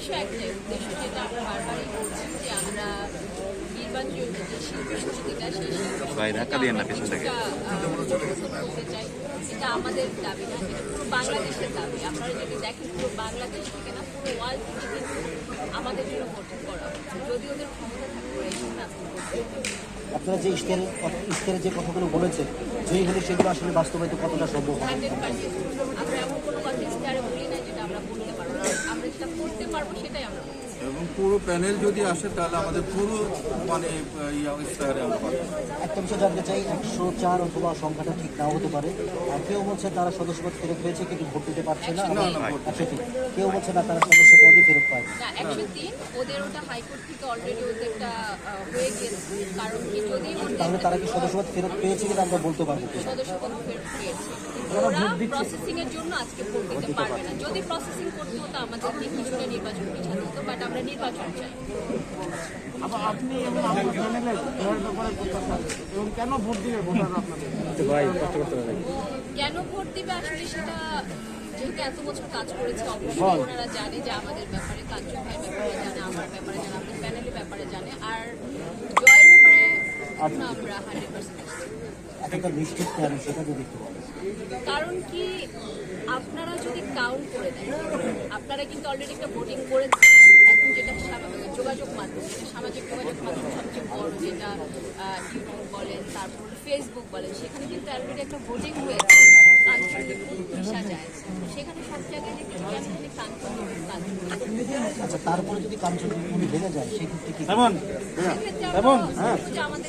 উদ্দেশ্য একটাই উদ্দেশ্য যেটা আমরা বারবারই বলছি যে আমরা নির্বাচন যে শিল্পী সেই। করতে চাই। এটা আমাদের দাবি না এটা পুরো বাংলাদেশের দাবি। আপনারা যদি দেখেন পুরো বাংলাদেশ থেকে না পুরো ওয়ার্ল্ড থেকে কিন্তু আমাদের জন্য করা হচ্ছে। যদি ওদের ক্ষমতা থাকে ওরা এসে না আপনারা যে ইশতেহারে ইশতেহারে যে কথাগুলো বলেছেন জয়ী হলে সেগুলো আসলে বাস্তবায়িত কতটা সম্ভব হবে হান্ড্রেড পার্সেন্ট আমরা এমন কোনো কথা ইস্তারে বলি না যেটা আমরা বলতে পারব না আমরা যেটা করতে পারব সেটাই আমরা বলব। এবং পুরো প্যানেল যদি আসে তাহলে আমাদের পুরো মানে ইয়া ইস্তাহারে আমরা পাবো। একটা বিষয় জানতে চাই একশো চার অথবা সংখ্যাটা ঠিক নাও হতে পারে। আর কেউ বলছে তারা সদস্যপদ ফেরত পেয়েছে কিন্তু ভোট দিতে পারছে না। না, না, একশো তিন কেউ বলছে না তারা সদস্য সদস্যপদই ফেরত পায়। না একশো তিন ওদের ওটা হাইকোর্ট থেকে অলরেডি ওদের আহ, হয়ে গেছে কারণ কি যদি তাহলে তারা কি সদস্যপদ ফেরত পেয়েছে কিনা আমরা বলতে পারব? সদস্যপদ ফেরত পেয়েছে। ওরা প্রসেসিং এর জন্য আজকে ভোট দিতে পারবে না। যদি প্রসেসিং করতে হতো আমাদেরকে কিছুটা নির্বাচন পিছাতে হতো বাট আমরা নির্বাচন চাই। এবং কেন ভোট দিবে ভোটাররা আপনাদের? কেন ভোট দিবে? আসলে সেটা যেহেতু এত বছর কাজ করেছে অবশ্যই ওনারা জানে যে আমাদের ব্যাপারে কাঞ্চন ভাইয়ের ব্যাপারে জানে আমার ব্যাপারে জানে আমাদের প্যানেলের ব্যাপারে জানে আর জয়ের ব্যাপারে এখনও আমরা হান্ড্রেড পার্সেন্ট এতটা নিশ্চিত কেন সেটা যদি একটু বলেন। কারণ কি আপনারা যদি কাউন্ট করে দেন আপনারা কিন্তু অলরেডি একটা ভোটিং করেছেন এখন যেটা যোগাযোগ মাধ্যম যেটা সামাজিক যোগাযোগ মাধ্যম সবচেয়ে বড় যেটা ইউটিউব বলেন তারপর ফেসবুক বলেন সেখানে কিন্তু অলরেডি একটা ভোটিং হয়েছে আচ্ছা তারপরে যদি কাঞ্চন ভেঙে যায় সেক্ষেত্রে কি? যে আমাদের